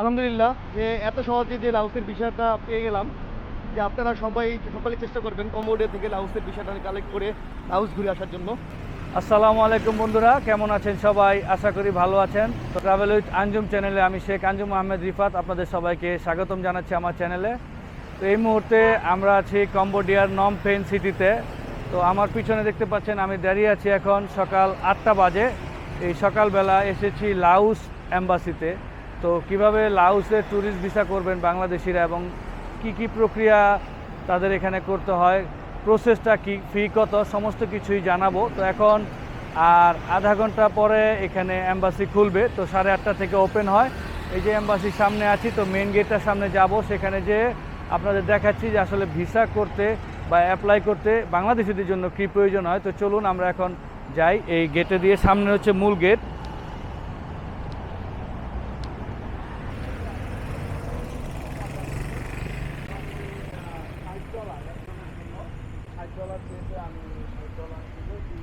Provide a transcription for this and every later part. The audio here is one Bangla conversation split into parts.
আলহামদুলিল্লাহ যে এত সহজে যে লাউসের বিষয়টা পেয়ে গেলাম, যে আপনারা সবাই সকালে চেষ্টা করবেন কম্বোডিয়া থেকে লাউসের বিষয়টা কালেক্ট করে লাউস ঘুরে আসার জন্য। আসসালামু আলাইকুম বন্ধুরা, কেমন আছেন সবাই? আশা করি ভালো আছেন। তো ট্রাভেল উইথ আঞ্জুম চ্যানেলে আমি শেখ আঞ্জুম আহমেদ রিফাত, আপনাদের সবাইকে স্বাগতম জানাচ্ছি আমার চ্যানেলে তো এই মুহূর্তে আমরা আছি কম্বোডিয়ার নম পেন সিটিতে তো আমার পিছনে দেখতে পাচ্ছেন, আমি দাঁড়িয়ে আছি এখন সকাল আটটা বাজে। এই সকালবেলা এসেছি লাউস অ্যাম্বাসিতে তো কীভাবে লাউসে ট্যুরিস্ট ভিসা করবেন বাংলাদেশিরা এবং কি কি প্রক্রিয়া তাদের এখানে করতে হয়? প্রসেসটা কি? ফি কত? সমস্ত কিছুই জানাব। তো এখন আর আধা ঘণ্টা পরে এখানে অ্যাম্বাসি খুলবে। তো সাড়ে আটটা থেকে ওপেন হয়। এই যে অ্যাম্বাসির সামনে আছি, তো মেন গেটটার সামনে যাব। সেখানে যে আপনাদের দেখাচ্ছি যে আসলে ভিসা করতে বা অ্যাপ্লাই করতে বাংলাদেশিদের জন্য কী প্রয়োজন হয়। তো চলুন আমরা এখন যাই। এই গেটে দিয়ে সামনে হচ্ছে মূল গেট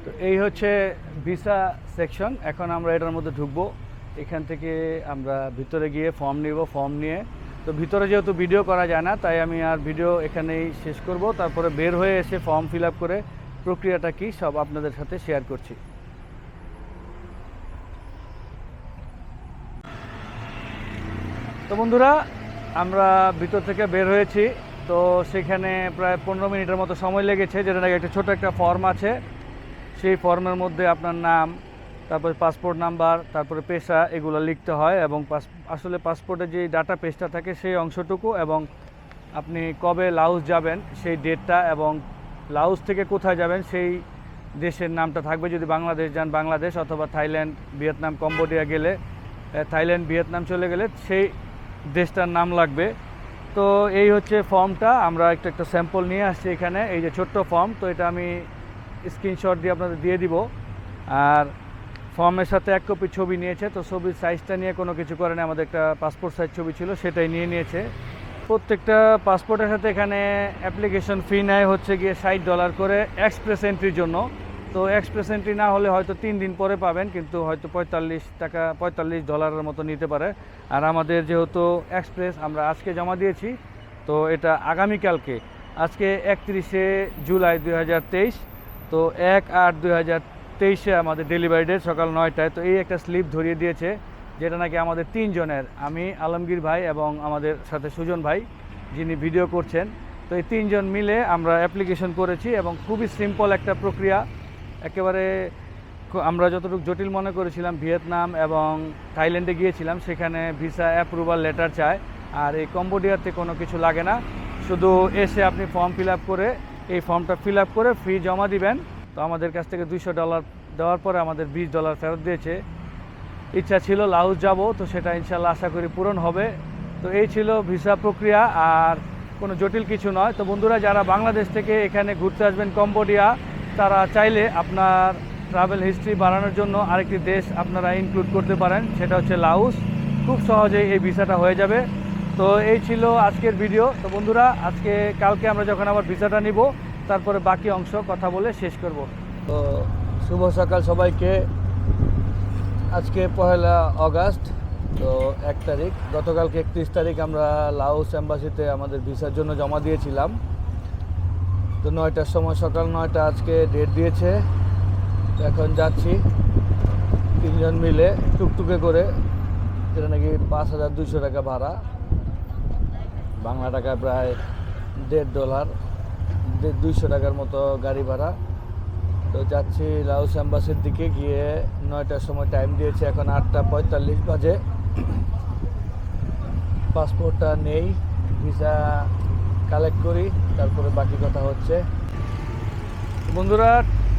তো এই হচ্ছে ভিসা সেকশন এখন আমরা এটার মধ্যে ঢুকবো। এখান থেকে আমরা ভিতরে গিয়ে ফর্ম নিব ফর্ম নিয়ে। তো ভিতরে যেহেতু ভিডিও করা যায় না, তাই আমি আর ভিডিও এখানেই শেষ করব। তারপরে বের হয়ে এসে ফর্ম ফিল করে প্রক্রিয়াটা কি সব আপনাদের সাথে শেয়ার করছি। তো বন্ধুরা, আমরা ভিতর থেকে বের হয়েছি। তো সেখানে প্রায় পনেরো মিনিটের মতো সময় লেগেছে, যেটা নাকি একটা ছোটো একটা ফর্ম আছে। সেই ফর্মের মধ্যে আপনার নাম, তারপরে পাসপোর্ট নাম্বার তারপরে পেশা, এগুলো লিখতে হয় এবং পাস, আসলে পাসপোর্টে যে ডাটা পেজটা থাকে সেই অংশটুকু এবং আপনি কবে লাউস যাবেন, সেই ডেটটা এবং লাউস থেকে কোথায় যাবেন, সেই দেশের নামটা থাকবে। যদি বাংলাদেশ যান, বাংলাদেশ অথবা থাইল্যান্ড, ভিয়েতনাম, কম্বোডিয়া গেলে থাইল্যান্ড, ভিয়েতনাম চলে গেলে সেই দেশটার নাম লাগবে। তো এই হচ্ছে ফর্মটা, আমরা একটা একটা স্যাম্পল নিয়ে আসছি এখানে, এই যে ছোট্ট ফর্ম, তো এটা আমি স্ক্রিনশট দিয়ে আপনাদের দিয়ে দিব। আর ফর্মের সাথে এক কপি ছবি নিয়েছে, তো ছবির সাইজটা নিয়ে কোনো কিছু করেনি আমাদের একটা পাসপোর্ট সাইজ ছবি ছিল, সেটাই নিয়ে নিয়েছে। প্রত্যেকটা পাসপোর্টের সাথে এখানে অ্যাপ্লিকেশন ফি নেয় হচ্ছে গিয়ে ষাট ডলার করে এক্সপ্রেস এন্ট্রির জন্য। তো এক্সপ্রেস এন্ট্রি না হলে হয়তো তিন দিন পরে পাবেন, কিন্তু হয়তো পঁয়তাল্লিশ টাকা, পঁয়তাল্লিশ ডলারের মতো নিতে পারে। আর আমাদের যেহেতু এক্সপ্রেস আমরা আজকে জমা দিয়েছি, তো এটা আগামীকালকে। আজকে একত্রিশে জুলাই দুই হাজার তেইশ, তো এক আট দুই হাজার তেইশে আমাদের ডেলিভারি ডেট সকাল নয়টায়। তো এই একটা স্লিপ ধরিয়ে দিয়েছে, যেটা নাকি আমাদের তিনজনের, আমি, আলমগীর ভাই এবং আমাদের সাথে সুজন ভাই, যিনি ভিডিও করছেন। তো এই তিনজন মিলে আমরা অ্যাপ্লিকেশন করেছি এবং খুবই সিম্পল একটা প্রক্রিয়া। একেবারে আমরা যতটুকু জটিল মনে করেছিলাম ভিয়েতনাম এবং থাইল্যান্ডে গিয়েছিলাম, সেখানে ভিসা অ্যাপ্রুভাল লেটার চায়, আর এই কম্বোডিয়াতে কোনো কিছু লাগে না। শুধু এসে আপনি ফর্ম ফিল করে, এই ফর্মটা ফিল করে ফি জমা দিবেন। তো আমাদের কাছ থেকে দুইশো ডলার দেওয়ার পরে আমাদের বিশ ডলার ফেরত দিয়েছে। ইচ্ছা ছিল লাউস যাব, তো সেটা ইনশাল্লাহ আশা করি পূরণ হবে। তো এই ছিল ভিসা প্রক্রিয়া, আর কোনো জটিল কিছু নয়। তো বন্ধুরা, যারা বাংলাদেশ থেকে এখানে ঘুরতে আসবেন কম্বোডিয়া তারা চাইলে আপনার ট্রাভেল হিস্ট্রি বাড়ানোর জন্য আরেকটি দেশ আপনারা ইনক্লুড করতে পারেন, সেটা হচ্ছে লাউস। খুব সহজেই এই ভিসাটা হয়ে যাবে। তো এই ছিল আজকের ভিডিও তো বন্ধুরা, আজকে, কালকে আমরা যখন আবার ভিসাটা নিব, তারপরে বাকি অংশ কথা বলে শেষ করব। তো শুভ সকাল সবাইকে। আজকে পহেলা অগাস্ট, তো এক তারিখ। গতকালকে একত্রিশ তারিখ আমরা লাউস অ্যাম্বাসিতে আমাদের ভিসার জন্য জমা দিয়েছিলাম। তো নয়টার সময়, সকাল নয়টা আজকে ডেট দিয়েছে। এখন যাচ্ছি। তিনজন মিলে টুকটুকে করে, যেটা নাকি পাঁচ হাজার দুশো টাকা ভাড়া। বাংলা টাকায় প্রায় দেড় ডলার, দেড় দুইশো টাকার মতো গাড়ি ভাড়া। তো যাচ্ছি লাউস অ্যাম্বাসির দিকে, গিয়ে নয়টার সময় টাইম দিয়েছে। এখন আটটা পঁয়তাল্লিশ বাজে। পাসপোর্টটা নেই, ভিসা কালেক্ট করি। তারপরে বাকি কথা হচ্ছে। বন্ধুরা,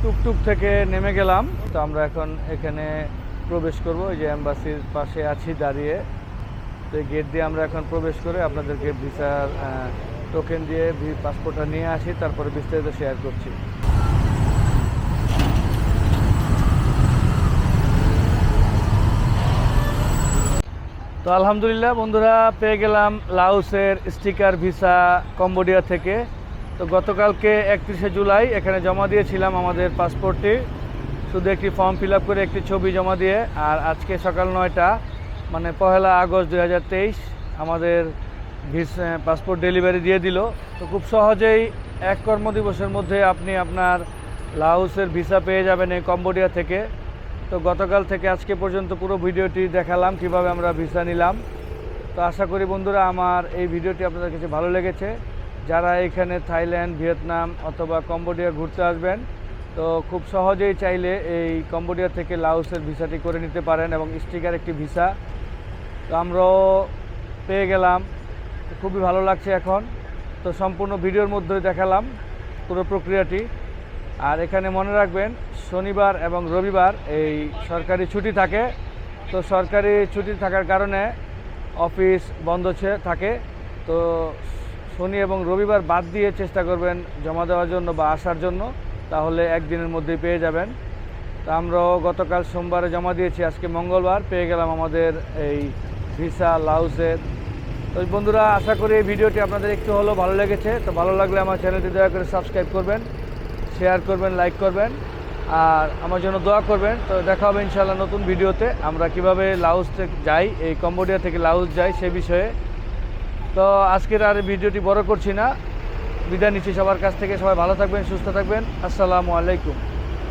টুকটুক থেকে নেমে গেলাম। তো আমরা এখন এখানে প্রবেশ করব। এই যে অ্যাম্বাসির পাশে আছি, দাঁড়িয়ে। তো এই গেট দিয়ে আমরা এখন প্রবেশ করে আপনাদেরকে ভিসার টোকেন দিয়ে পাসপোর্টটা নিয়ে আসি, তারপরে বিস্তারিত শেয়ার করছি। তো আলহামদুলিল্লাহ, বন্ধুরা, পেয়ে গেলাম লাউসের স্টিকার, ভিসা, কম্বোডিয়া থেকে। তো গতকালকে একত্রিশে জুলাই এখানে জমা দিয়েছিলাম আমাদের পাসপোর্টটি। শুধু একটি ফর্ম ফিল করে একটি ছবি জমা দিয়ে, আর আজকে সকাল নয়টা মানে পহেলা আগস্ট দু হাজার তেইশ, আমাদের ভিসা পাসপোর্ট ডেলিভারি দিয়ে দিল। তো খুব সহজেই এক কর্মদিবসের মধ্যে আপনি আপনার লাউসের ভিসা পেয়ে যাবেন এই কম্বোডিয়া থেকে। তো গতকাল থেকে আজকে পর্যন্ত পুরো ভিডিওটি দেখালাম, কীভাবে আমরা ভিসা নিলাম। তো আশা করি বন্ধুরা, আমার এই ভিডিওটি আপনাদের কাছে ভালো লেগেছে। যারা এখানে থাইল্যান্ড, ভিয়েতনাম অথবা কম্বোডিয়া ঘুরতে আসবেন, তো খুব সহজেই চাইলে এই কম্বোডিয়া থেকে লাউসের ভিসাটি করে নিতে পারেন এবং স্টিকার একটি ভিসা। তো আমরাও পেয়ে গেলাম। খুবই ভালো লাগছে এখন। তো সম্পূর্ণ ভিডিওর মধ্যে দেখালাম পুরো প্রক্রিয়াটি। আর এখানে মনে রাখবেন, শনিবার এবং রবিবার এই সরকারি ছুটি থাকে। তো সরকারি ছুটি থাকার কারণে অফিস বন্ধ থাকে। তো শনি এবং রবিবার বাদ দিয়ে চেষ্টা করবেন জমা দেওয়ার জন্য বা আসার জন্য। তাহলে একদিনের মধ্যেই পেয়ে যাবেন। তা আমরাও গতকাল সোমবারে জমা দিয়েছি, আজকে মঙ্গলবার পেয়ে গেলাম আমাদের এই ভিসা লাউসের তো বন্ধুরা, আশা করি এই ভিডিওটি আপনাদের একটু হলেও ভালো লেগেছে। তো ভালো লাগলে আমার চ্যানেলটি দয়া করে সাবস্ক্রাইব করবেন। শেয়ার করবেন লাইক করবেন, আর আমার জন্য দোয়া করবেন। তো দেখা হবে ইনশাল্লাহ নতুন ভিডিওতে। আমরা কীভাবে লাউস থেকে যাই, এই কম্বোডিয়া থেকে লাউস যাই সে বিষয়ে। তো আজকের আর ভিডিওটি বড় করছি না। বিদায় নিচ্ছি সবার কাছ থেকে। সবাই ভালো থাকবেন, সুস্থ থাকবেন। আসসালামু আলাইকুম।